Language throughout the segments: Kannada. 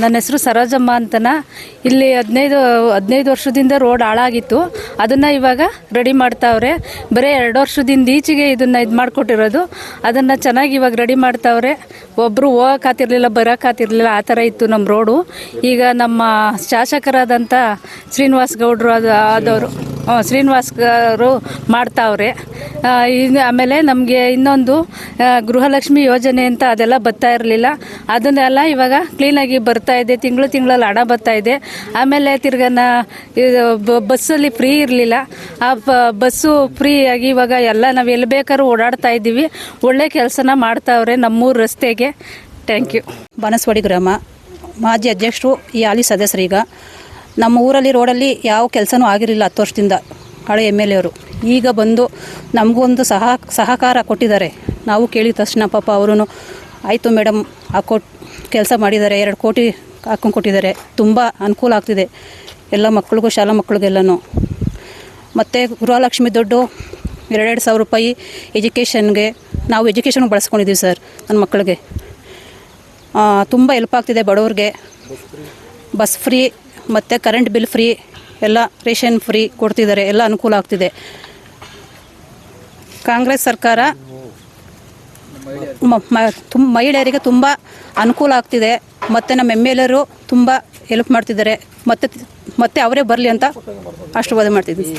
ನನ್ನ ಹೆಸರು ಸರೋಜಮ್ಮ ಅಂತನ. ಇಲ್ಲಿ ಹದಿನೈದು ಹದಿನೈದು ವರ್ಷದಿಂದ ರೋಡ್ ಹಾಳಾಗಿತ್ತು. ಅದನ್ನು ಇವಾಗ ರೆಡಿ ಮಾಡ್ತಾವ್ರೆ. ಬರೀ ಎರಡು ವರ್ಷದಿಂದ ಈಚೆಗೆ ಇದನ್ನು ಇದು ಮಾಡಿಕೊಟ್ಟಿರೋದು. ಅದನ್ನು ಚೆನ್ನಾಗಿ ಇವಾಗ ರೆಡಿ ಮಾಡ್ತಾವ್ರೆ. ಒಬ್ಬರು ಹೋಗೋಕ್ಕಾತಿರ್ಲಿಲ್ಲ ಬರೋಕ್ಕಾತಿರ್ಲಿಲ್ಲ ಆ ಥರ ಇತ್ತು ನಮ್ಮ ರೋಡು. ಈಗ ನಮ್ಮ ಶಾಸಕರಾದಂಥ ಶ್ರೀನಿವಾಸ್ ಗೌಡ್ರು ಅದು, ಆದವರು ಹ್ಞೂ ಶ್ರೀನಿವಾಸ್ ಅವರು ಮಾಡ್ತಾವ್ರೆ. ಇನ್ನು ಆಮೇಲೆ ನಮಗೆ ಇನ್ನೊಂದು ಗೃಹಲಕ್ಷ್ಮಿ ಯೋಜನೆ ಅಂತ ಅದೆಲ್ಲ ಬರ್ತಾ ಇರಲಿಲ್ಲ. ಅದನ್ನೆಲ್ಲ ಇವಾಗ ಕ್ಲೀನಾಗಿ ಬರ್ತಾ ಇದೆ, ತಿಂಗಳು ತಿಂಗಳಲ್ಲಿ ಹಣ ಬರ್ತಾ ಇದೆ. ಆಮೇಲೆ ತಿರ್ಗನ ಬಸ್ಸಲ್ಲಿ ಫ್ರೀ ಇರಲಿಲ್ಲ. ಆ ಬಸ್ಸು ಫ್ರೀ ಆಗಿ ಇವಾಗ ಎಲ್ಲ ನಾವು ಎಲ್ಲಿ ಬೇಕಾದ್ರೂ ಓಡಾಡ್ತಾ ಇದ್ದೀವಿ. ಒಳ್ಳೆ ಕೆಲಸನ ಮಾಡ್ತಾವ್ರೆ ನಮ್ಮೂರು ರಸ್ತೆಗೆ. ಥ್ಯಾಂಕ್ ಯು ಬನಸ್ವಾಡಿ ಗ್ರಾಮ, ಮಾಜಿ ಅಧ್ಯಕ್ಷರು ಈ ಹಾಲಿ ಸದಸ್ಯರೀಗ ನಮ್ಮ ಊರಲ್ಲಿ, ರೋಡಲ್ಲಿ ಯಾವ ಕೆಲಸನೂ ಆಗಿರಲಿಲ್ಲ ಹತ್ತು ವರ್ಷದಿಂದ ಹಳೆ ಎಂ ಎಲ್ ಎವರು ಈಗ ಬಂದು ನಮಗೊಂದು ಸಹ ಸಹಕಾರ ಕೊಟ್ಟಿದ್ದಾರೆ. ನಾವು ಕೇಳಿದ ತಕ್ಷಣ ಪಾಪ ಅವರು ಆಯಿತು ಮೇಡಮ್ ಹಾಕೊಟ್ ಕೆಲಸ ಮಾಡಿದ್ದಾರೆ, ಎರಡು ಕೋಟಿ ಹಾಕೊಂಡು ಕೊಟ್ಟಿದ್ದಾರೆ. ತುಂಬ ಅನುಕೂಲ ಆಗ್ತಿದೆ. ಎಲ್ಲ ಮಕ್ಕಳಿಗೂ, ಶಾಲಾ ಮಕ್ಕಳಿಗೆಲ್ಲನೂ. ಮತ್ತು ಗೃಹಲಕ್ಷ್ಮಿ ದುಡ್ಡು ಎರಡೆರಡು ಸಾವಿರ ರೂಪಾಯಿ ಎಜುಕೇಷನ್ಗೆ ನಾವು ಎಜುಕೇಷನ್ಗೆ ಬಳಸ್ಕೊಂಡಿದ್ದೀವಿ ಸರ್, ನನ್ನ ಮಕ್ಕಳಿಗೆ. ತುಂಬ ಹೆಲ್ಪ್ ಆಗ್ತಿದೆ ಬಡವ್ರಿಗೆ. ಬಸ್ ಫ್ರೀ, ಮತ್ತು ಕರೆಂಟ್ ಬಿಲ್ ಫ್ರೀ, ಎಲ್ಲ ರೇಷನ್ ಫ್ರೀ ಕೊಡ್ತಿದ್ದಾರೆ, ಎಲ್ಲ ಅನುಕೂಲ ಆಗ್ತಿದೆ. ಕಾಂಗ್ರೆಸ್ ಸರ್ಕಾರ ತುಂಬ ಮಹಿಳೆಯರಿಗೆ ತುಂಬ ಅನುಕೂಲ ಆಗ್ತಿದೆ. ಮತ್ತು ನಮ್ಮ ಎಂ ಎಲ್ ಎರು ತುಂಬ ಹೆಲ್ಪ್ ಮಾಡ್ತಿದ್ದಾರೆ. ಮತ್ತೆ ಮತ್ತೆ ಅವರೇ ಬರಲಿ ಅಂತ ಆಶೀರ್ವಾದ ಮಾಡ್ತಿದ್ದೀನಿ.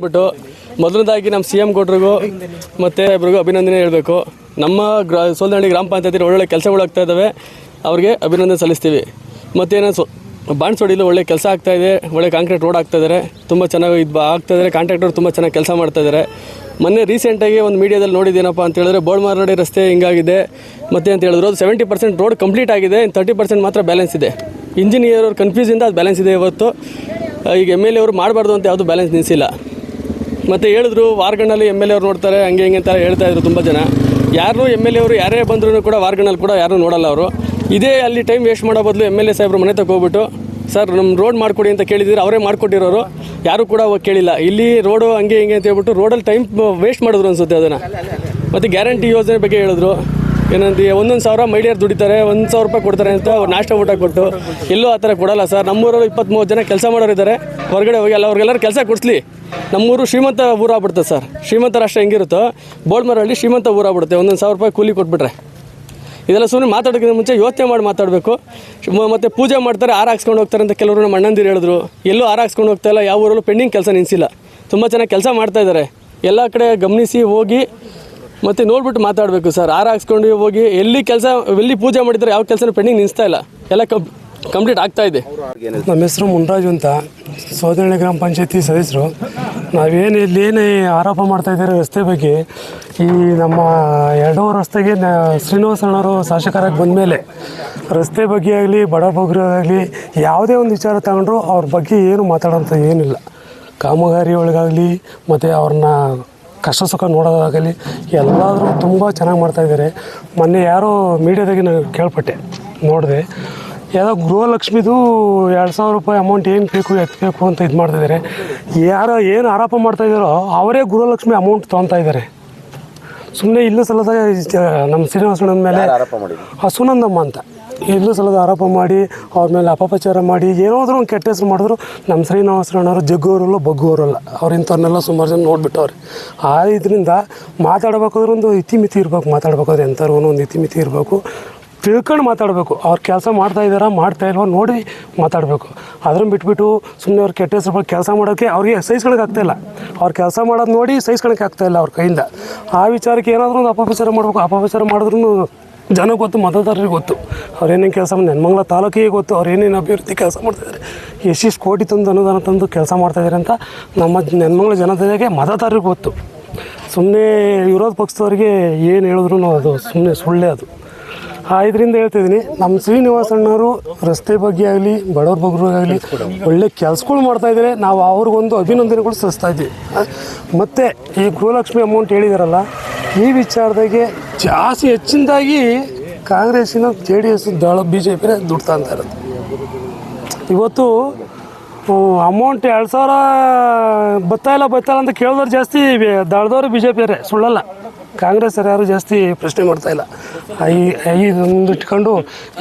ಅಂದ್ಬಿಟ್ಟು ಮೊದಲನೇದಾಗಿ ನಮ್ಮ ಸಿ ಎಂ ಗೌಡ್ರಿಗೂ ಮತ್ತು ಇಬ್ಬರಿಗೂ ಅಭಿನಂದನೆ ಹೇಳಬೇಕು. ನಮ್ಮ ಗ್ರಾ ಸೋಲ್ದಹಳ್ಳಿ ಗ್ರಾಮ ಪಂಚಾಯತಿ ಒಳ್ಳೊಳ್ಳೆ ಕೆಲಸಗಳು ಆಗ್ತಾ ಇದ್ದಾವೆ ಅವ್ರಿಗೆ ಅಭಿನಂದನೆ ಸಲ್ಲಿಸ್ತೀವಿ. ಮತ್ತೇನೋ ಸೊ, ಬಾಣಸೋಡಿಲಿ ಒಳ್ಳೆ ಕೆಲಸ ಆಗ್ತಾ ಇದೆ. ಒಳ್ಳೆ ಕಾಂಕ್ರೀಟ್ ರೋಡ್ ಆಗ್ತಾ ಇದ್ದಾರೆ ತುಂಬ ಚೆನ್ನಾಗಿ ಇದು ಆಗ್ತಾ ಇದ್ದಾರೆ ಕಾಂಟ್ರಾಕ್ಟರ್ ತುಂಬ ಚೆನ್ನಾಗಿ ಕೆಲಸ ಮಾಡ್ತಾ ಇದ್ದಾರೆ ಮೊನ್ನೆ ರೀಸೆಂಟಾಗಿ ಒಂದು ಮೀಡಿಯಾದಲ್ಲಿ ನೋಡಿದ್ದೀನಪ್ಪ ಅಂತ ಹೇಳಿದ್ರೆ ಬೋಳ್ಮಾರಡಿ ರಸ್ತೆ ಹಿಂಗಾಗಿದೆ. ಮತ್ತೆ ಅಂತ ಹೇಳಿದ್ರು. ಸೆವೆಂಟಿ ಪರ್ಸೆಂಟ್ ರೋಡ್ ಕಂಪ್ಲೀಟ್ ಆಗಿದೆ. ತರ್ಟಿ ಪರ್ಸೆಂಟ್ ಮಾತ್ರ ಬ್ಯಾಲೆನ್ಸ್ ಇದೆ. ಇಂಜಿನಿಯರ್ ಅವ್ರ ಕನ್ಫ್ಯೂಸಿಂದ ಅದು ಬ್ಯಾಲೆನ್ಸ್ ಇದೆ ಇವತ್ತು. ಈಗ ಎಂ ಎಲ್ ಎ ಅವರು ಮಾಡಬಾರ್ದು ಅಂತ ಯಾವುದು ಬ್ಯಾಲೆನ್ಸ್ ನಿಲ್ಲಿಸಿಲ್ಲ ಮತ್ತು ಹೇಳಿದ್ರು, ವಾರ್ಗಣ್ಣಲ್ಲಿ ಎಂ ಎಲ್ ಎ ಅವ್ರು ನೋಡ್ತಾರೆ, ಹಂಗೆ ಹಿಂಗೆ ಅಂತ ಹೇಳ್ತಾ ಇದ್ರು ತುಂಬ ಜನ. ಯಾರು ಎಂ ಎಲ್ ಎ ಅವರು, ಯಾರೇ ಬಂದರೂ ಕೂಡ ವಾರ್ಗಣ್ಣಲ್ಲಿ ಕೂಡ ಯಾರೂ ನೋಡಲ್ಲ ಅವರು. ಇದೇ ಅಲ್ಲಿ ಟೈಮ್ ವೇಸ್ಟ್ ಮಾಡೋ ಬದಲು ಎಂ ಎಲ್ ಎ ಸಾಹೇಬ್ರು ಮನೆ ಹೋಗ್ಬಿಟ್ಟು, ಸರ್ ನಮ್ಮ ರೋಡ್ ಮಾಡಿಕೊಡಿ ಅಂತ ಕೇಳಿದ್ರು ಅವರೇ ಮಾಡಿಕೊಟ್ಟಿರೋರು, ಯಾರು ಕೂಡ ಕೇಳಿಲ್ಲ. ಇಲ್ಲಿ ರೋಡು ಹಂಗೆ ಹಿಂಗೆ ಅಂತ ಹೇಳ್ಬಿಟ್ಟು ರೋಡಲ್ಲಿ ಟೈಮ್ ವೇಸ್ಟ್ ಮಾಡಿದ್ರು ಅನ್ಸುತ್ತೆ ಅದನ್ನು. ಮತ್ತು ಗ್ಯಾರಂಟಿ ಯೋಜನೆ ಬಗ್ಗೆ ಹೇಳಿದ್ರು. ಏನಂತ ಒಂದೊಂದು ಸಾವಿರ ಮಹಿಳೆಯರು ದುಡಿತಾರೆ, ಒಂದು ಸಾವಿರ ರೂಪಾಯಿ ಕೊಡ್ತಾರೆ ಅಂತ ನಾಷ್ಟ ಊಟ ಕೊಟ್ಟು ಎಲ್ಲೂ ಆ ಥರ ಕೊಡಲ್ಲ ಸರ್. ನಮ್ಮೂರಲ್ಲಿ ಇಪ್ಪತ್ತ್ಮೂವತ್ತು ಜನ ಕೆಲಸ ಮಾಡೋರು ಇದ್ದಾರೆ ಹೊರಗಡೆ ಹೋಗಿ ಅಲ್ಲ ಅವ್ರಿಗೆಲ್ಲರೂ ಕೆಲಸ ಕೊಡಿಸ್ಲಿ. ನಮ್ಮೂರು ಶ್ರೀಮಂತ ಊರಾಗ್ಬಿಡುತ್ತೆ ಸರ್. ಶ್ರೀಮಂತ ರಾಷ್ಟ್ರ ಹೆಂಗಿರುತ್ತೋ, ಬೋಳ್ಮರಹಳ್ಳಿ ಶ್ರೀಮಂತ ಊರಾಗ್ಬಿಡುತ್ತೆ ಒಂದೊಂದು ಸಾವಿರ ರೂಪಾಯಿ ಕೂಲಿ ಕೊಟ್ಬಿಟ್ರೆ. ಇದೆಲ್ಲ ಸುಮ್ಮನೆ ಮಾತಾಡೋಕ್ಕಿಂತ ಮುಂಚೆ ಯೋಚನೆ ಮಾಡಿ ಮಾತಾಡಬೇಕು. ಮತ್ತು ಪೂಜೆ ಮಾಡ್ತಾರೆ, ಆರ ಹಾಕ್ಸ್ಕೊಂಡು ಹೋಗ್ತಾರೆ ಅಂತ ಕೆಲವರು ನಮ್ಮ ಅಣ್ಣಂದಿರು ಹೇಳಿದ್ರು. ಎಲ್ಲೂ ಆರ ಹಾಕ್ಸ್ಕೊಂಡು ಹೋಗ್ತಾ ಇಲ್ಲ, ಯಾವ ಊರಲ್ಲೂ ಪೆಂಡಿಂಗ್ ಕೆಲಸ ನಿಲ್ಲಿಸಿಲ್ಲ ತುಂಬ ಚೆನ್ನಾಗಿ ಕೆಲಸ ಮಾಡ್ತಾ ಇದ್ದಾರೆ ಎಲ್ಲ ಕಡೆ ಗಮನಿಸಿ ಹೋಗಿ ಮತ್ತು ನೋಡ್ಬಿಟ್ಟು ಮಾತಾಡಬೇಕು ಸರ್. ಆರ ಹಾಕ್ಸ್ಕೊಂಡು ಹೋಗಿ ಎಲ್ಲಿ ಕೆಲಸ, ಎಲ್ಲಿ ಪೂಜೆ ಮಾಡಿದ್ರೆ ಯಾವ ಕೆಲಸನೂ ಪೆಂಡಿಂಗ್ ನಿಲ್ಲಿಸ್ತಾ ಇಲ್ಲ. ಎಲ್ಲ ಕಂಪ್ಲೀಟ್ ಆಗ್ತಾ ಇದೆ. ನಮ್ಮ ಹೆಸರು ಮುನ್ರಾಜು ಅಂತ. ಸೋದರಳ್ಳಿ ಗ್ರಾಮ ಪಂಚಾಯತಿ ಸದಸ್ಯರು. ನಾವೇನು ಇಲ್ಲಿ ಏನು ಆರೋಪ ಮಾಡ್ತಾ ಇದ್ದಾರೆ ರಸ್ತೆ ಬಗ್ಗೆ, ಈ ನಮ್ಮ ಎರಡೂ ರಸ್ತೆಗೆ ನ, ಶ್ರೀನಿವಾಸ ಅಣ್ಣವರು ಶಾಸಕರಾಗಿ ಬಂದಮೇಲೆ ರಸ್ತೆ ಬಗ್ಗೆ ಆಗಲಿ, ಬಡ ಬಗ್ಗರಾಗಲಿ ಯಾವುದೇ ಒಂದು ವಿಚಾರ ತಗೊಂಡ್ರು ಅವ್ರ ಬಗ್ಗೆ ಏನು ಮಾತಾಡೋಂಥ ಏನಿಲ್ಲ. ಕಾಮಗಾರಿ ಒಳಗಾಗಲಿ ಮತ್ತು ಅವ್ರನ್ನ ಕಷ್ಟ ಸುಖ ನೋಡೋದಾಗಲಿ ಎಲ್ಲಾದರೂ ತುಂಬ ಚೆನ್ನಾಗಿ ಮಾಡ್ತಾಯಿದ್ದಾರೆ ಮೊನ್ನೆ ಯಾರೋ ಮೀಡಿಯಾದಾಗೆ ನಾನು ಕೇಳ್ಪಟ್ಟೆ ನೋಡಿದೆ. ಯಾವುದೋ ಗೃಹಲಕ್ಷ್ಮಿದು ಎರಡು ಸಾವಿರ ರೂಪಾಯಿ ಅಮೌಂಟ್ ಏನು ಬೇಕು ಎತ್ತಬೇಕು ಅಂತ ಇದು ಮಾಡ್ತಾಯಿದ್ದಾರೆ ಯಾರು ಏನು ಆರೋಪ ಮಾಡ್ತಾ ಇದ್ದಾರೋ ಅವರೇ ಗೃಹಲಕ್ಷ್ಮಿ ಅಮೌಂಟ್ ತೊಗೊತಾ ಇದ್ದಾರೆ. ಸುಮ್ಮನೆ ಇಲ್ಲ ಸಲ್ಲದ ನಮ್ಮ ಶ್ರೀನಿವಾಸನ ಮೇಲೆ ಸುನಂದಮ್ಮ ಅಂತ. ಇಲ್ಲೂ ಸಲದ ಆರೋಪ ಮಾಡಿ, ಅವ್ರ ಮೇಲೆ ಅಪಪ್ರಚಾರ ಮಾಡಿ, ಏನಾದರೂ ಒಂದು ಕೆಟ್ಟ ಹೆಸರು ಮಾಡಿದ್ರು ನಮ್ಮ ಶ್ರೀನಿವಾಸನವರು ಜಗ್ಗೋರಲ್ಲ, ಬಗ್ಗೋರಲ್ಲ. ಅವ್ರು ಇಂಥವ್ರನ್ನೆಲ್ಲ ಸುಮಾರು ಜನ ನೋಡಿಬಿಟ್ಟವ್ರೆ. ಆ ಇದರಿಂದ ಮಾತಾಡ್ಬೇಕಾದ್ರೆ ಒಂದು ಇತಿಮಿತಿ ಇರಬೇಕು, ಮಾತಾಡ್ಬೇಕಾದ್ರೆ ಎಂಥವ್ರು ಒಂದು ಇತಿಮಿತಿ ಇರಬೇಕು. ತಿಳ್ಕೊಂಡು ಮಾತಾಡಬೇಕು. ಅವ್ರು ಕೆಲಸ ಮಾಡ್ತಾ ಇದ್ದಾರಾ, ಮಾಡ್ತಾ ಇಲ್ವೋ ನೋಡಿ ಮಾತಾಡಬೇಕು. ಅದನ್ನು ಬಿಟ್ಬಿಟ್ಟು ಸುಮ್ಮನೆ ಅವ್ರು ಕೆಟ್ಟ ಹೆಸರು ಕೆಲಸ ಮಾಡೋಕ್ಕೆ ಅವ್ರಿಗೆ ಸಹಿಸ್ಕೊಳಕ್ಕೆ ಆಗ್ತಾಯಿಲ್ಲ ಅವ್ರು ಕೆಲಸ ಮಾಡೋದು ನೋಡಿ ಸಹಿಸ್ಕೊಳಕ್ಕೆ ಆಗ್ತಾಯಿಲ್ಲ ಅವ್ರ ಕೈಯಿಂದ. ಆ ವಿಚಾರಕ್ಕೆ ಏನಾದರೂ ಒಂದು ಅಪಪ್ರಚಾರ ಮಾಡಬೇಕು, ಅಪಪ್ರಚಾರ ಮಾಡಿದ್ರೂ ಜನ ಗೊತ್ತು, ಮತದಾರರಿಗೆ ಗೊತ್ತು. ಅವ್ರೇನೇನು ಕೆಲಸ ಕೆಲಸ ನೆನ್ಮಂಗ್ಲ ತಾಲೂಕಿಗೆ ಗೊತ್ತು ಅವ್ರು ಏನೇನು ಅಭಿವೃದ್ಧಿ ಕೆಲಸ ಮಾಡ್ತಿದ್ದಾರೆ ಎಷ್ಟಿಷ್ಟು ಕೋಟಿ ತಂದು ಅನುದಾನ ತಂದು ಕೆಲಸ ಮಾಡ್ತಾಯಿದ್ದಾರೆ ಅಂತ ನಮ್ಮ ನೆನ್ಮಂಗ್ಲ ಜನತೆಗೆ ಮತದಾರರಿಗೆ ಗೊತ್ತು. ಸುಮ್ಮನೆ ವಿರೋಧ ಪಕ್ಷದವ್ರಿಗೆ ಏನು ಹೇಳಿದ್ರು ಅದು ಸುಮ್ಮನೆ ಸುಳ್ಳೇ ಅದು. ಇದರಿಂದ ಹೇಳ್ತಿದ್ದೀನಿ, ನಮ್ಮ ಶ್ರೀನಿವಾಸ ಅಣ್ಣವರು ರಸ್ತೆ ಬಗ್ಗೆ ಆಗಲಿ, ಬಡವ್ರ ಬಗ್ಗೆ ಆಗಲಿ, ಒಳ್ಳೆ ಕೆಲಸಗಳು ಮಾಡ್ತಾ ಇದ್ದಾರೆ ನಾವು ಅವ್ರಿಗೊಂದು ಅಭಿನಂದನೆಗಳು ಸಲ್ಲಿಸ್ತಾ ಇದ್ದೀವಿ. ಮತ್ತು ಈ ಗೃಹಲಕ್ಷ್ಮಿ ಅಮೌಂಟ್ ಹೇಳಿದಾರಲ್ಲ, ಈ ವಿಚಾರದಾಗೆ ಜಾಸ್ತಿ ಹೆಚ್ಚಿನದಾಗಿ ಕಾಂಗ್ರೆಸ್ಸಿನ ಜೆ ಡಿ ಎಸ್ ದಳ ಬಿ ಜೆ ಪಿನೇ ದುಡ್ಡು ಇರುತ್ತೆ ಇವತ್ತು ಅಮೌಂಟ್ ಎರಡು ಸಾವಿರ ಬತ್ತಾ ಇಲ್ಲ ಇಲ್ಲ ಅಂತ ಕೇಳಿದವ್ರು ಜಾಸ್ತಿ ದಳದವರು ಬಿ ಜೆ ಪಿಯರೇ, ಸುಳ್ಳಲ್ಲ. ಕಾಂಗ್ರೆಸ್ ಯಾರು ಜಾಸ್ತಿ ಪ್ರಶ್ನೆ ಮಾಡ್ತಾ ಇಲ್ಲ. ಇದೊಂದು ಇಟ್ಕೊಂಡು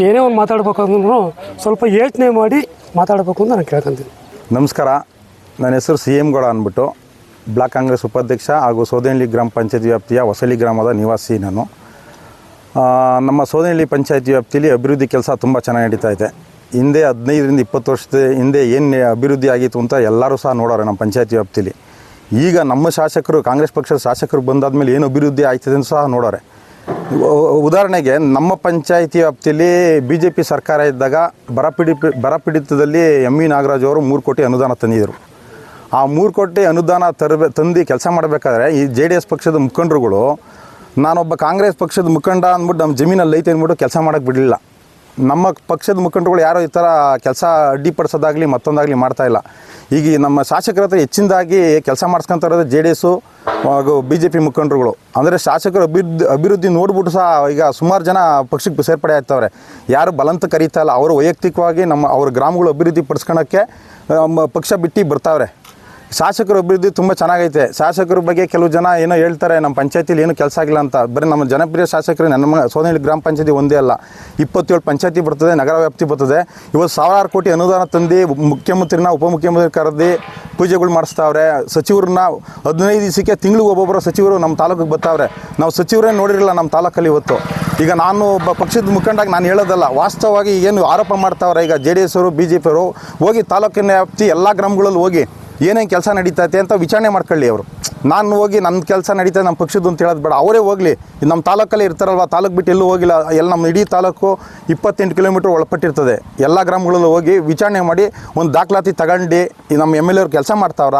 ಏನೇ ಒಂದು ಮಾತಾಡ್ಬೇಕಂದ್ರೂ ಸ್ವಲ್ಪ ಯೋಚನೆ ಮಾಡಿ ಮಾತಾಡಬೇಕು ಅಂತ ನಾನು ಕೇಳ್ಕೊಂತೀನಿ. ನಮಸ್ಕಾರ. ನನ್ನ ಹೆಸರು ಸಿ ಎಂ ಗೌಡ ಅಂದ್ಬಿಟ್ಟು. ಬ್ಲಾಕ್ ಕಾಂಗ್ರೆಸ್ ಉಪಾಧ್ಯಕ್ಷ ಹಾಗೂ ಸೋದನಹಳ್ಳಿ ಗ್ರಾಮ ಪಂಚಾಯತ್ ವ್ಯಾಪ್ತಿಯ ಹೊಸಳ್ಳಿ ಗ್ರಾಮದ ನಿವಾಸಿ ನಾನು. ನಮ್ಮ ಸೋದನಹಳ್ಳಿ ಪಂಚಾಯತ್ ವ್ಯಾಪ್ತಿಯಲ್ಲಿ ಅಭಿವೃದ್ಧಿ ಕೆಲಸ ತುಂಬ ಚೆನ್ನಾಗಿ ನಡೀತಾ ಇದೆ. ಹಿಂದೆ ಹದಿನೈದರಿಂದ ಇಪ್ಪತ್ತು ವರ್ಷದ ಹಿಂದೆ ಏನು ಅಭಿವೃದ್ಧಿ ಆಗಿತ್ತು ಅಂತ ಎಲ್ಲರೂ ಸಹ ನೋಡೋರು ನಮ್ಮ ಪಂಚಾಯತ್ ವ್ಯಾಪ್ತಿಯಲ್ಲಿ ಈಗ ನಮ್ಮ ಶಾಸಕರು, ಕಾಂಗ್ರೆಸ್ ಪಕ್ಷದ ಶಾಸಕರು ಬಂದಾದ್ಮೇಲೆ ಏನು ಅಭಿವೃದ್ಧಿ ಆಯ್ತದೆ ಅಂತ ಸಹ ನೋಡೋರೆ. ಉದಾಹರಣೆಗೆ ನಮ್ಮ ಪಂಚಾಯಿತಿ ವ್ಯಾಪ್ತಿಯಲ್ಲಿ ಬಿ ಜೆ ಪಿ ಸರ್ಕಾರ ಇದ್ದಾಗ ಬರಪೀಡಿ ಬರಪೀಡಿತದಲ್ಲಿ ಎಂ ವಿ ನಾಗರಾಜ್ ಅವರು ಮೂರು ಕೋಟಿ ಅನುದಾನ ತಂದಿದ್ದರು ಆ ಮೂರು ಕೋಟಿ ಅನುದಾನ ತರಬೇ ತಂದು ಕೆಲಸ ಮಾಡಬೇಕಾದ್ರೆ ಈ ಜೆ ಡಿ ಎಸ್ ಪಕ್ಷದ ಮುಖಂಡರುಗಳು, ನಾನೊಬ್ಬ ಕಾಂಗ್ರೆಸ್ ಪಕ್ಷದ ಮುಖಂಡ ಅಂದ್ಬಿಟ್ಟು ನಮ್ಮ ಜಮೀನಲ್ಲಿ ಐತೆ ಅಂದ್ಬಿಟ್ಟು ಕೆಲಸ ಮಾಡೋಕ್ಕೆ ಬಿಡಲಿಲ್ಲ. ನಮ್ಮ ಪಕ್ಷದ ಮುಖಂಡರುಗಳು ಯಾರೋ ಈ ಥರ ಕೆಲಸ ಅಡ್ಡಿಪಡಿಸೋದಾಗಲಿ ಮತ್ತೊಂದಾಗಲಿ ಮಾಡ್ತಾ ಇಲ್ಲ. ಈಗ ನಮ್ಮ ಶಾಸಕರ ಹತ್ರ ಹೆಚ್ಚಿನದಾಗಿ ಕೆಲಸ ಮಾಡಿಸ್ಕೊಂತ ಇರೋದು ಜೆ ಡಿ ಎಸ್ಸು ಹಾಗೂ ಬಿ ಜೆ ಪಿ ಮುಖಂಡರುಗಳು. ಅಂದರೆ ಶಾಸಕರು ಅಭಿವೃದ್ಧಿ ಅಭಿವೃದ್ಧಿ ನೋಡ್ಬಿಟ್ಟು ಸಹ ಈಗ ಸುಮಾರು ಜನ ಪಕ್ಷಕ್ಕೆ ಸೇರ್ಪಡೆ ಆಗ್ತವ್ರೆ. ಯಾರು ಬಲಂತ ಕರೀತಾ ಇಲ್ಲ. ಅವರು ವೈಯಕ್ತಿಕವಾಗಿ ನಮ್ಮ, ಅವ್ರ ಗ್ರಾಮಗಳು ಅಭಿವೃದ್ಧಿ ಪಡಿಸ್ಕೊಳಕ್ಕೆ ಪಕ್ಷ ಬಿಟ್ಟು ಬರ್ತಾವ್ರೆ. ಶಾಸಕರ ಅಭಿವೃದ್ಧಿ ತುಂಬ ಚೆನ್ನಾಗೈತೆ. ಶಾಸಕರ ಬಗ್ಗೆ ಕೆಲವು ಜನ ಏನೋ ಹೇಳ್ತಾರೆ ನಮ್ಮ ಪಂಚಾಯತಿಲಿ ಏನು ಕೆಲಸ ಆಗಿಲ್ಲ ಅಂತ. ಬರೀ ನಮ್ಮ ಜನಪ್ರಿಯ ಶಾಸಕರು ನನ್ನ ಸೋನಹಳ್ಳಿ ಗ್ರಾಮ ಪಂಚಾಯತಿ ಒಂದೇ ಅಲ್ಲ. ಇಪ್ಪತ್ತೇಳು ಪಂಚಾಯತಿ ಬರ್ತದೆ, ನಗರ ವ್ಯಾಪ್ತಿ ಬರ್ತದೆ. ಇವತ್ತು ಸಾವಿರಾರು ಕೋಟಿ ಅನುದಾನ ತಂದು ಮುಖ್ಯಮಂತ್ರಿನ, ಉಪಮುಖ್ಯಮಂತ್ರಿ ಕರೆದು ಪೂಜೆಗಳು ಮಾಡಿಸ್ತಾವ್ರೆ. ಸಚಿವರನ್ನ ಹದಿನೈದು ದಿವಸಕ್ಕೆ ತಿಂಗಳಿಗೆ ಒಬ್ಬೊಬ್ಬರು ಸಚಿವರು ನಮ್ಮ ತಾಲೂಕಿಗೆ ಬರ್ತಾವ್ರೆ. ನಾವು ಸಚಿವರೇ ನೋಡಿರಲಿಲ್ಲ ನಮ್ಮ ತಾಲೂಕಲ್ಲಿ ಇವತ್ತು. ಈಗ ನಾನು ಒಬ್ಬ ಪಕ್ಷದ ಮುಖಂಡಾಗಿ ನಾನು ಹೇಳೋದಲ್ಲ, ವಾಸ್ತವವಾಗಿ ಏನು ಆರೋಪ ಮಾಡ್ತಾವ್ರೆ ಈಗ ಜೆ ಡಿ ಎಸ್ ಅವರು, ಬಿ ಜೆ ಪಿಯವರು ಹೋಗಿ ತಾಲೂಕಿನ ವ್ಯಾಪ್ತಿ ಎಲ್ಲ ಗ್ರಾಮಗಳಲ್ಲಿ ಹೋಗಿ. ಏನೇನು ಕೆಲಸ ನಡೀತೈತೆ ಅಂತ ವಿಚಾರಣೆ ಮಾಡ್ಕೊಳ್ಳಿ ಅವರು. ನಾನು ಹೋಗಿ ನನ್ನ ಕೆಲಸ ನಡೀತದೆ ನಮ್ಮ ಪಕ್ಷದ್ದು ಅಂತ ಹೇಳೋದು ಬೇಡ. ಅವರೇ ಹೋಗಲಿ. ನಮ್ಮ ತಾಲೂಕಲ್ಲೇ ಇರ್ತಾರಲ್ವ? ತಾಲೂಕು ಬಿಟ್ಟು ಎಲ್ಲೂ ಹೋಗಿಲ್ಲ. ಎಲ್ಲ ನಮ್ಮ ಇಡೀ ತಾಲೂಕು ಇಪ್ಪತ್ತೆಂಟು ಕಿಲೋಮೀಟ್ರ್ ಒಳಪಟ್ಟಿರ್ತದೆ. ಎಲ್ಲ ಗ್ರಾಮಗಳಲ್ಲೂ ಹೋಗಿ ವಿಚಾರಣೆ ಮಾಡಿ ಒಂದು ದಾಖಲಾತಿ ತಗೊಂಡು ನಮ್ಮ ಎಂ ಎಲ್ ಎವ್ರು ಕೆಲಸ ಮಾಡ್ತಾವ್ರ.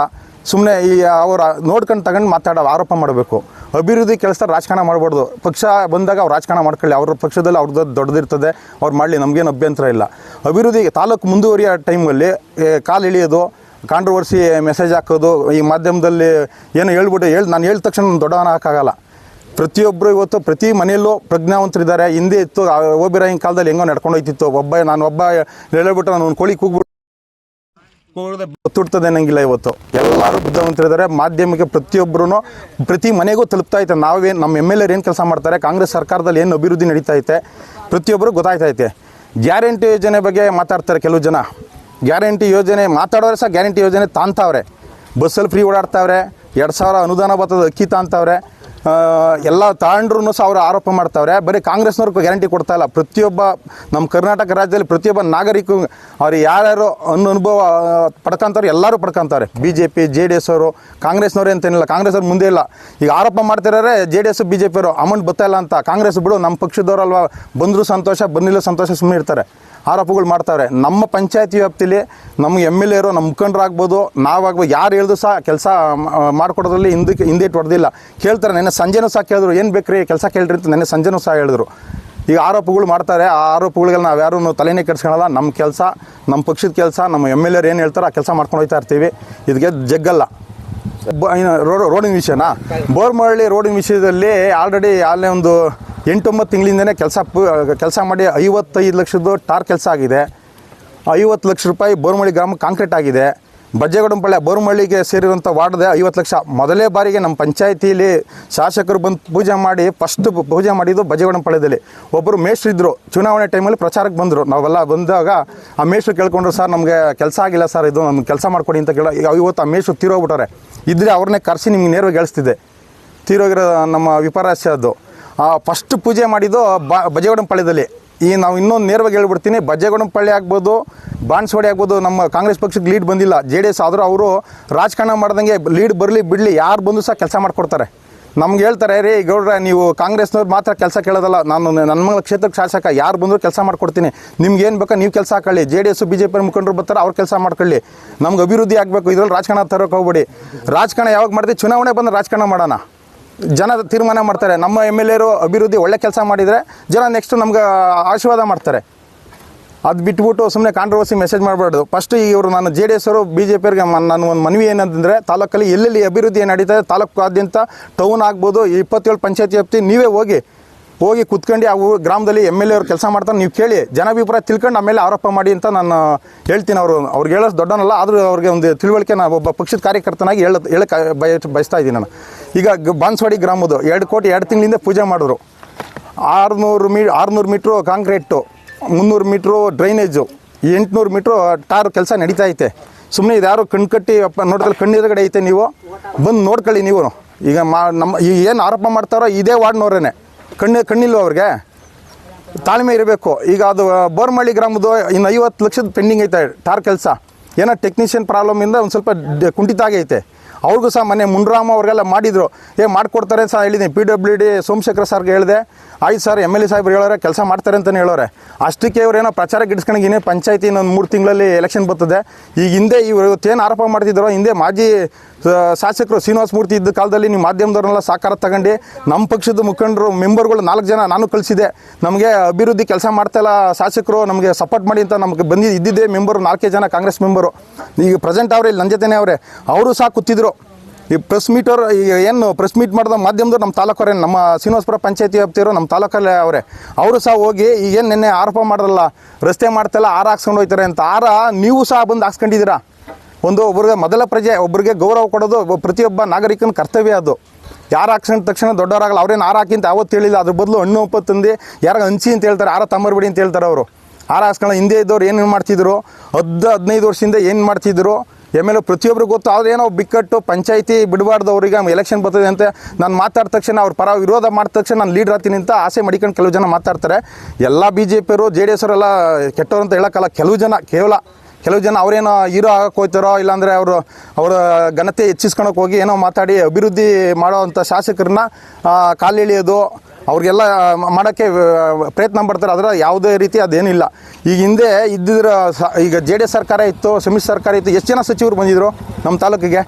ಸುಮ್ಮನೆ ಈ ಅವರು ನೋಡ್ಕೊಂಡು ತಗೊಂಡು ಮಾತಾಡೋ ಆರೋಪ ಮಾಡಬೇಕು. ಅಭಿವೃದ್ಧಿ ಕೆಲಸ ರಾಜಕಾರಣ ಮಾಡಬಾರ್ದು. ಪಕ್ಷ ಬಂದಾಗ ಅವ್ರು ರಾಜಕಾರಣ ಮಾಡ್ಕೊಳ್ಳಿ. ಅವ್ರ ಪಕ್ಷದಲ್ಲಿ ಅವ್ರದ್ದು ದೊಡ್ಡದಿರ್ತದೆ. ಅವ್ರು ಮಾಡಲಿ. ನಮಗೇನು ಅಭ್ಯಂತರ ಇಲ್ಲ. ಅಭಿವೃದ್ಧಿ ತಾಲೂಕು ಮುಂದುವರಿಯೋ ಟೈಮಲ್ಲಿ ಕಾಲು ಇಳಿಯೋದು ಕಾಂಟ್ರವರ್ಸಿ ಮೆಸೇಜ್ ಹಾಕೋದು, ಈ ಮಾಧ್ಯಮದಲ್ಲಿ ಏನು ಹೇಳ್ಬಿಟ್ಟು ಹೇಳಿ, ನಾನು ಹೇಳಿದ ತಕ್ಷಣ ದೊಡ್ಡವನ ಹಾಕಾಗಲ್ಲ. ಪ್ರತಿಯೊಬ್ಬರು ಇವತ್ತು, ಪ್ರತಿ ಮನೆಯಲ್ಲೂ ಪ್ರಜ್ಞಾವಂತರಿದ್ದಾರೆ. ಹಿಂದೆ ಇತ್ತು ಓಬಿರಾಯಿನ ಕಾಲದಲ್ಲಿ ಹೆಂಗೋ ನಡ್ಕೊಂಡು ಹೋಯ್ತಿತ್ತು. ಒಬ್ಬ, ನಾನು ಒಬ್ಬ ಹೇಳ್ಬಿಟ್ಟು ನಾನು ಒಂದು ಕೋಳಿ ಕೂಗ್ಬಿಟ್ಟು ಗೊತ್ತಿಡ್ತದೆ ಅನ್ನಂಗಿಲ್ಲ ಇವತ್ತು. ಎಲ್ಲರೂ ಬುದ್ಧಿವಂತರಿದ್ದಾರೆ. ಮಾಧ್ಯಮಕ್ಕೆ ಪ್ರತಿಯೊಬ್ಬರೂ ಪ್ರತಿ ಮನೆಗೂ ತಲುಪ್ತಾ ಐತೆ. ನಾವೇನು ನಮ್ಮ ಎಂ ಎಲ್ ಏನು ಕೆಲಸ ಮಾಡ್ತಾರೆ, ಕಾಂಗ್ರೆಸ್ ಸರ್ಕಾರದಲ್ಲಿ ಏನು ಅಭಿವೃದ್ಧಿ ನಡೀತಾ ಐತೆ ಪ್ರತಿಯೊಬ್ಬರು ಗೊತ್ತಾಯ್ತೈತೆ ಗ್ಯಾರಂಟಿ ಯೋಜನೆ ಬಗ್ಗೆ ಮಾತಾಡ್ತಾರೆ ಕೆಲವು ಜನ. ಗ್ಯಾರಂಟಿ ಯೋಜನೆ ಮಾತಾಡೋರೆ ಸಹ ಗ್ಯಾರಂಟಿ ಯೋಜನೆ ತಾಂತಾವ್ರೆ. ಬಸ್ಸಲ್ಲಿ ಫ್ರೀ ಓಡಾಡ್ತಾವ್ರೆ, ಎರಡು ಸಾವಿರ ಅನುದಾನ ಬರ್ತದೆ ಅಕ್ಕಿ ತಾಂತವ್ರೆ ಎಲ್ಲ ತಾಂಡ್ರೂ ಸಹ ಅವರು ಆರೋಪ ಮಾಡ್ತಾವ್ರೆ. ಬರೀ ಕಾಂಗ್ರೆಸ್ನವ್ರು ಗ್ಯಾರಂಟಿ ಕೊಡ್ತಾ ಇಲ್ಲ. ಪ್ರತಿಯೊಬ್ಬ ನಮ್ಮ ಕರ್ನಾಟಕ ರಾಜ್ಯದಲ್ಲಿ ಪ್ರತಿಯೊಬ್ಬ ನಾಗರಿಕ, ಅವ್ರು ಯಾರ್ಯಾರು ಅನ್ನ ಅನುಭವ ಪಡ್ಕೊಂತವ್ರು ಎಲ್ಲರೂ ಪಡ್ಕೊಂತಾರೆ B J P J D S ಅವರು, ಕಾಂಗ್ರೆಸ್ನವ್ರು ಅಂತೇನಿಲ್ಲ, ಕಾಂಗ್ರೆಸ್ ಅವ್ರು ಮುಂದೆ ಇಲ್ಲ. ಈಗ ಆರೋಪ ಮಾಡ್ತಿರೋರೆ J D S, B J ಪಿಯವರು ಅಮೌಂಟ್ ಬರ್ತಾ ಇಲ್ಲ ಅಂತ. ಕಾಂಗ್ರೆಸ್ ಬಿಡು ನಮ್ಮ ಪಕ್ಷದವ್ರಲ್ವಾ ಬಂದರೂ ಸಂತೋಷ, ಬಂದಿಲ್ಲ ಸಂತೋಷ ಸುಮ್ಮನೆ ಇರ್ತಾರೆ. ಆರೋಪಗಳು ಮಾಡ್ತಾವ್ರೆ. ನಮ್ಮ ಪಂಚಾಯತಿ ವ್ಯಾಪ್ತಿಲಿ ನಮ್ಗೆ ಎಂ ಎಲ್ ಎರು ನಮ್ಮ ಮುಖಂಡರಾಗ್ಬೋದು ನಾವಾಗ್ಬೋದು ಯಾರು ಹೇಳಿದ್ರು ಸಹ ಕೆಲಸ ಮಾಡಿಕೊಡೋದ್ರಲ್ಲಿ ಹಿಂದಕ್ಕೆ, ಹಿಂದೆ ಹೊಡೆದಿಲ್ಲ ಕೇಳ್ತಾರೆ ನೆನ್ನೆ ಸಂಜೆನೂ ಸಹ ಕೇಳಿದ್ರು, ಏನು ಬೇಕ್ರಿ, ಕೆಲಸ ಕೇಳ್ರಿ ಅಂತ ನೆನ್ನೆ ಸಂಜೆನೂ ಸಹ ಹೇಳಿದ್ರು. ಈಗ ಆರೋಪಗಳು ಮಾಡ್ತಾರೆ, ಆ ಆರೋಪಗಳಿಗೆಲ್ಲ ನಾವು ಯಾರೂ ತಲೆನೇ ಕೆಡ್ಸ್ಕೊಳಲ್ಲ. ನಮ್ಮ ಕೆಲಸ ನಮ್ಮ ಪಕ್ಷದ ಕೆಲಸ, ನಮ್ಮ ಎಂ ಎಲ್ ಎರ್ ಏನು ಹೇಳ್ತಾರೋ ಆ ಕೆಲಸ ಮಾಡ್ಕೊಂಡು ಹೋಗ್ತಾ ಇರ್ತೀವಿ. ಇದಕ್ಕೆ ಜಗ್ಗಲ್ಲ. ರೋಡ್ ರೋಡಿನ ವಿಷಯನಾ? ಬೋರ್ಮಹಳ್ಳಿ ರೋಡಿನ ವಿಷಯದಲ್ಲಿ ಆಲ್ರೆಡಿ ಅಲ್ಲೇ ಒಂದು ಎಂಟೊಂಬತ್ತು ತಿಂಗಳಿಂದನೇ ಕೆಲಸ ಕೆಲಸ ಮಾಡಿ ಐವತ್ತೈದು ಲಕ್ಷದ್ದು ಟಾರ್ ಕೆಲಸ ಆಗಿದೆ. ಐವತ್ತು ಲಕ್ಷ ರೂಪಾಯಿ ಬೋರ್ಮಳ್ಳಿ ಗ್ರಾಮ ಕಾಂಕ್ರೀಟ್ ಆಗಿದೆ. ಬಜ್ಜೆಗೌಡಂಪಳ್ಳಿ ಬೋರ್ಮಳ್ಳಿಗೆ ಸೇರಿರುವಂಥ ವಾರ್ಡ್ದೆ ಐವತ್ತು ಲಕ್ಷ. ಮೊದಲೇ ಬಾರಿಗೆ ನಮ್ಮ ಪಂಚಾಯತಿಯಲ್ಲಿ ಶಾಸಕರು ಬಂದು ಪೂಜೆ ಮಾಡಿ ಫಸ್ಟ್ ಪೂಜೆ ಮಾಡಿದ್ದು ಬಜ್ಜೆಗೌಡಂಪಳ್ಳಿದಲ್ಲಿ. ಒಬ್ಬರು ಮೇಷ್ರು ಇದ್ದರು ಚುನಾವಣೆ ಟೈಮಲ್ಲಿ ಪ್ರಚಾರಕ್ಕೆ ಬಂದರು. ನಾವೆಲ್ಲ ಬಂದಾಗ ಆ ಮೇಷ್ಟ್ರು ಕೇಳ್ಕೊಂಡ್ರು, ಸರ್, ನಮಗೆ ಕೆಲಸ ಆಗಿಲ್ಲ, ಸರ್, ಇದು ನಮ್ಗೆ ಕೆಲಸ ಮಾಡಿಕೊಡಿ ಅಂತ ಕೇಳೋ ಈಗ ಇವತ್ತು ಆ ಮೇಷ್ಟ್ರು ತೀರೋಗ್ಬಿಟ್ಟಾರೆ ಇದ್ರೆ ಅವ್ರನ್ನೇ ಕರೆಸಿ ನಿಮ್ಗೆ ನೇರವಾಗಿ ಗಳಿಸ್ತಿದ್ದೆ ತೀರೋಗಿರೋ ನಮ್ಮ ವಿಪರಾಸ್ಯ ಅದು. ಫಸ್ಟ್ ಪೂಜೆ ಮಾಡಿದ್ದು ಬ ಬಜೆಗೌಡಂಪಳ್ಳಿದಲ್ಲಿ ಈ ನಾವು ಇನ್ನೊಂದು ನೇರವಾಗಿ ಹೇಳ್ಬಿಡ್ತೀನಿ ಪಳ್ಳಿ ಆಗ್ಬೋದು ಬಾಣಸವಾಡಿ ಆಗ್ಬೋದು, ನಮ್ಮ ಕಾಂಗ್ರೆಸ್ ಪಕ್ಷಕ್ಕೆ ಲೀಡ್ ಬಂದಿಲ್ಲ. ಜೆ ಡಿ ಎಸ್ ಆದರೂ ಅವರು ರಾಜಕಾರಣ ಮಾಡ್ದಂಗೆ ಲೀಡ್ ಬರಲಿ ಬಿಡಲಿ, ಯಾರು ಬಂದು ಸಹ ಕೆಲಸ ಮಾಡಿಕೊಡ್ತಾರೆ. ನಮ್ಗೆ ಹೇಳ್ತಾರೆ, ರೀ ಗೌಡ್ರ, ನೀವು ಕಾಂಗ್ರೆಸ್ನವ್ರು ಮಾತ್ರ ಕೆಲಸ ಕೇಳೋದಲ್ಲ. ನಾನು ನನ್ನ ಮಗಳ ಕ್ಷೇತ್ರಕ್ಕೆ ಶಾಸಕ, ಯಾರು ಬಂದರೂ ಕೆಲಸ ಮಾಡ್ಕೊಡ್ತೀನಿ. ನಿಮ್ಗೆ ಏನು ಬೇಕಾ ನೀವು ಕೆಲಸ ಹಾಕೊಳ್ಳಿ. J D S, B J P ಮುಖಂಡರು ಬರ್ತಾರೆ, ಅವ್ರು ಕೆಲಸ ಮಾಡ್ಕೊಳ್ಳಿ. ನಮ್ಗೆ ಅಭಿವೃದ್ಧಿ ಆಗಬೇಕು. ಇದ್ರಲ್ಲಿ ರಾಜಕಾರಣ ತರೋಕೆ ಹೋಗ್ಬೇಡಿ. ರಾಜಕಾರಣ ಯಾವಾಗ ಮಾಡ್ತೀವಿ ಚುನಾವಣೆ ಬಂದು ರಾಜಕಾರಣ ಮಾಡೋಣ. ಜನ ತೀರ್ಮಾನ ಮಾಡ್ತಾರೆ. ನಮ್ಮ ಎಂ ಎಲ್ ಎರು ಅಭಿವೃದ್ಧಿ ಒಳ್ಳೆ ಕೆಲಸ ಮಾಡಿದರೆ ಜನ ನೆಕ್ಸ್ಟ್ ನಮ್ಗೆ ಆಶೀರ್ವಾದ ಮಾಡ್ತಾರೆ. ಅದು ಬಿಟ್ಬಿಟ್ಟು ಸುಮ್ಮನೆ ಕಾಂಟ್ರವರ್ಸಿ ಮೆಸೇಜ್ ಮಾಡಬಾರ್ದು. ಫಸ್ಟ್ ಇವರು ನಾನು ಜೆ ಡಿ ಎಸ್ ಅವರು ಬಿ ಜೆ ಪಿಯವ್ರಿಗೆ ನಾನು ಒಂದು ಮನವಿ ಏನಂತಂದರೆ ತಾಲೂಕಲ್ಲಿ ಎಲ್ಲೆಲ್ಲಿ ಅಭಿವೃದ್ಧಿ ನಡೀತದೆ ತಾಲೂಕಾದ್ಯಂತ ಟೌನ್ ಆಗ್ಬೋದು, ಇಪ್ಪತ್ತೇಳು ಪಂಚಾಯತಿ ವ್ಯಾಪ್ತಿ, ನೀವೇ ಹೋಗಿ ಹೋಗಿ ಕುತ್ಕೊಂಡು ಆ ಗ್ರಾಮದಲ್ಲಿ ಎಂ ಎಲ್ ಎ ಅವ್ರು ಕೆಲಸ ಮಾಡ್ತಾರೆ, ನೀವು ಕೇಳಿ, ಜನಾಭಿಪ್ರಾಯ ತಿಳ್ಕೊಂಡು ಆಮೇಲೆ ಆರೋಪ ಮಾಡಿ ಅಂತ ನಾನು ಹೇಳ್ತೀನಿ ಅವರು. ಅವ್ರಿಗೆ ಹೇಳೋದು ದೊಡ್ಡನಲ್ಲ, ಆದರೂ ಅವ್ರಿಗೆ ಒಂದು ತಿಳುವಳಿಕೆ ನಾನು ಒಬ್ಬ ಪಕ್ಷದ ಕಾರ್ಯಕರ್ತನಾಗಿ ಹೇಳ ಹೇಳಕ್ಕೆ ಬಯ ಬಯಸ್ತಾ ಇದ್ದೀನಿ ನಾನು. ಈಗ ಬಾನ್ಸ್ವಾಡಿ ಗ್ರಾಮದ್ದು, ಎರಡು ಕೋಟಿ ಎರಡು ತಿಂಗಳಿಂದ ಪೂಜೆ ಮಾಡಿದ್ರು ಆರುನೂರು ಮೀ ಆರುನೂರು ಮೀಟ್ರು ಕಾಂಕ್ರೀಟು. ಮುನ್ನೂರು ಮೀಟ್ರು ಡ್ರೈನೇಜು, ಎಂಟುನೂರು ಮೀಟ್ರು ಟಾರ್ ಕೆಲಸ ನಡೀತಾ ಐತೆ. ಸುಮ್ಮನೆ ಇದು ಯಾರು ಕಣ್ಣು ಕಟ್ಟಿ ನೋಡ್ದಲ್ಲಿ ಕಣ್ಣೆದುರುಗಡೆ ಐತೆ ನೀವು, ಬಂದು ನೋಡ್ಕೊಳ್ಳಿ ನೀವು. ಈಗ ಮಾ ನಮ್ಮ ಈಗ ಏನು ಆರೋಪ ಮಾಡ್ತಾರೋ ಇದೇ ವಾರ್ಡ್ನವ್ರೇ ಕಣ್ಣು ಕಣ್ಣಿಲ್ವ ಅವ್ರಿಗೆ? ತಾಳ್ಮೆ ಇರಬೇಕು. ಈಗ ಅದು ಬೋರ್ಮಳ್ಳಿ ಗ್ರಾಮದ್ದು ಇನ್ನು ಐವತ್ತು ಲಕ್ಷದ ಪೆಂಡಿಂಗ್ ಐತೆ ಟಾರ್ ಕೆಲಸ. ಏನೋ ಟೆಕ್ನಿಷಿಯನ್ ಪ್ರಾಬ್ಲಮಿಂದ ಒಂದು ಸ್ವಲ್ಪ ಕುಂಠಿತ ಆಗೈತೆ. ಅವ್ರಿಗೂ ಸಹ ಮನೆ ಮುನ್ರಾಮ್ ಅವ್ರಿಗೆಲ್ಲ ಮಾಡಿದರು. ಏ, ಮಾಡ್ಕೊಡ್ತಾರೆ ಸಹ ಹೇಳಿದ್ದೀನಿ. ಪಿ ಡಬ್ಲ್ಯೂ ಡಿ ಸೋಮಶೇಖರ್ ಸರ್ಗೆ ಹೇಳಿದೆ. ಆಯ್ತು ಸರ್, ಎಂ ಎಲ್ ಎ ಸಾಹೇಬ್ರು ಹೇಳೋರೆ, ಕೆಲಸ ಮಾಡ್ತಾರೆ ಅಂತಲೇ ಹೇಳೋರೆ. ಅಷ್ಟಕ್ಕೆ ಇವರೇನೋ ಪ್ರಚಾರ ಗಿಡಿಸ್ಕೊಂಡು ಇನ್ನೇ ಪಂಚಾಯತಿ ಇನ್ನೊಂದು ಮೂರು ತಿಂಗಳಲ್ಲಿ ಎಲೆಕ್ಷನ್ ಬರ್ತದೆ. ಈಗ ಹಿಂದೆ ಇವರು ಇವತ್ತೇನು ಆರೋಪ ಮಾಡ್ತಿದ್ದಾರೋ, ಹಿಂದೆ ಮಾಜಿ ಶಾಸಕರು ಶ್ರೀನಿವಾಸ ಮೂರ್ತಿ ಇದ್ದ ಕಾಲದಲ್ಲಿ ನೀವು ಮಾಧ್ಯಮದವ್ರನ್ನೆಲ್ಲ ಸಾಕಾರ ತಗೊಂಡು ನಮ್ಮ ಪಕ್ಷದ ಮುಖಂಡರು, ಮೆಂಬರ್ಗಳು ನಾಲ್ಕು ಜನ ನಾನು ಕಳಿಸಿದೆ ನಮಗೆ ಅಭಿವೃದ್ಧಿ ಕೆಲಸ ಮಾಡ್ತಾಯಿಲ್ಲ ಶಾಸಕರು ನಮಗೆ ಸಪೋರ್ಟ್ ಮಾಡಿ ಅಂತ ನಮಗೆ ಬಂದು ಇದ್ದಿದ್ದೆ ಮೆಂಬರು ನಾಲ್ಕೇ ಜನ ಕಾಂಗ್ರೆಸ್ ಮೆಂಬರು. ಈಗ ಪ್ರೆಸೆಂಟ್ ಅವರೇ ಇಲ್ಲಿ ನನ್ನ ಜೊತೆನೇ ಅವರೇ. ಅವರು ಸಹ ಕೂತಿದ್ರು. ಈ ಪ್ರೆಸ್ ಮೀಟರ್ ಏನು ಪ್ರೆಸ್ ಮೀಟ್ ಮಾಡಿದ ಮಾಧ್ಯಮದವ್ರು ನಮ್ಮ ತಾಲೂಕವ್ರೆ ನಮ್ಮ ಶ್ರೀನಿವಾಸಪುರ ಪಂಚಾಯತಿ ವ್ಯಾಪ್ತಿಯವರು ನಮ್ಮ ತಾಲೂಕಲ್ಲೇ ಅವರೇ, ಅವರು. ಸಹ ಹೋಗಿ ಈಗೇನು ನಿನ್ನೆ ಆರೋಪ ಮಾಡಲ್ಲ ರಸ್ತೆ ಮಾಡ್ತಲ್ಲ ಆರ ಹಾಕ್ಸ್ಕೊಂಡು ಹೋಗ್ತಾರೆ ಅಂತ. ಆರ ನೀವು ಸಹ ಬಂದು ಹಾಕ್ಸ್ಕೊಂಡಿದ್ದೀರಾ? ಒಂದು ಒಬ್ಬರಿಗೆ ಮೊದಲ ಪ್ರಜೆ ಒಬ್ಬರಿಗೆ ಗೌರವ ಕೊಡೋದು ಪ್ರತಿಯೊಬ್ಬ ನಾಗರಿಕನ ಕರ್ತವ್ಯ ಅದು. ಯಾರು ಹಾಕ್ಸ್ಕೊಂಡ ತಕ್ಷಣ ದೊಡ್ಡವರಾಗಲ್ಲ, ಅವ್ರೇನು ಆರು ಹಾಕಿ ಅಂತ ಯಾವತ್ತು ಹೇಳಿಲ್ಲ. ಅದ್ರ ಬದಲು ಹಣ್ಣು ಉಪ್ಪು ತಂದು ಯಾರು ಹಂಚಿ ಅಂತ ಹೇಳ್ತಾರೆ ಆರ ತಂಬರ್ಬಿಡಿ ಅಂತ ಹೇಳ್ತಾರೆ ಅವರು. ಆರ ಹಾಕ್ಸ್ಕೊಳ್ಳೋ ಹಿಂದೆ ಇದ್ದವ್ರು ಏನು ಮಾಡ್ತಿದ್ರು? ಹದ್ದು ಹದಿನೈದು ವರ್ಷದಿಂದ ಏನು ಮಾಡ್ತಿದ್ರು? ಎಂ ಎಲ್ ಎ ಪ್ರತಿಯೊಬ್ಬರಿಗೂ ಗೊತ್ತು ಏನೋ ಬಿಕ್ಕಟ್ಟು, ಪಂಚಾಯಿತಿ ಬಿಡಬಾರ್ದು ಅವ್ರಿಗೆ ಎಲೆಕ್ಷನ್ ಬರ್ತದೆ ಅಂತ ನಾನು ಮಾತಾಡಿದ ತಕ್ಷಣ ಅವ್ರ ಪರ ವಿರೋಧ ಮಾಡಿದ ತಕ್ಷಣ ನಾನು ಲೀಡರ್ ಆಗ್ತೀನಿ ಅಂತ ಆಸೆ ಮಡಿಕೊಂಡು ಕೆಲವು ಜನ ಮಾತಾಡ್ತಾರೆ. ಎಲ್ಲ ಬಿ ಜೆ ಪಿಯವರು ಜೆ ಡಿ ಎಸ್ ಅವರೆಲ್ಲ ಕೆಟ್ಟವರು ಅಂತ ಹೇಳೋಕ್ಕಲ್ಲ, ಕೆಲವು ಜನ ಕೇವಲ ಕೆಲವು ಜನ ಅವರೇನೋ ಹೀರೋ ಆಗಕ್ಕೆ ಹೋಗ್ತಾರೋ, ಇಲ್ಲಾಂದರೆ ಅವರು ಅವರ ಘನತೆ ಹೆಚ್ಚಿಸ್ಕೊಳಕ್ಕೆ ಹೋಗಿ ಏನೋ ಮಾತಾಡಿ ಅಭಿವೃದ್ಧಿ ಮಾಡೋವಂಥ ಶಾಸಕರನ್ನ ಕಾಲೆಳೆಯೋದು ಅವ್ರಿಗೆಲ್ಲ ಮಾಡೋಕ್ಕೆ ಪ್ರಯತ್ನ ಪಡ್ತಾರೆ. ಅದರ ಯಾವುದೇ ರೀತಿ ಅದೇನಿಲ್ಲ. ಈಗ ಹಿಂದೆ ಇದ್ದಿದ್ರ ಈಗ ಜೆ ಡಿ ಎಸ್ ಸರ್ಕಾರ ಇತ್ತು, ಸಮ್ಮಿಶ್ರ ಸರ್ಕಾರ ಇತ್ತು. ಎಷ್ಟು ಜನ ಸಚಿವರು ಬಂದಿದ್ರು ನಮ್ಮ ತಾಲೂಕಿಗೆ?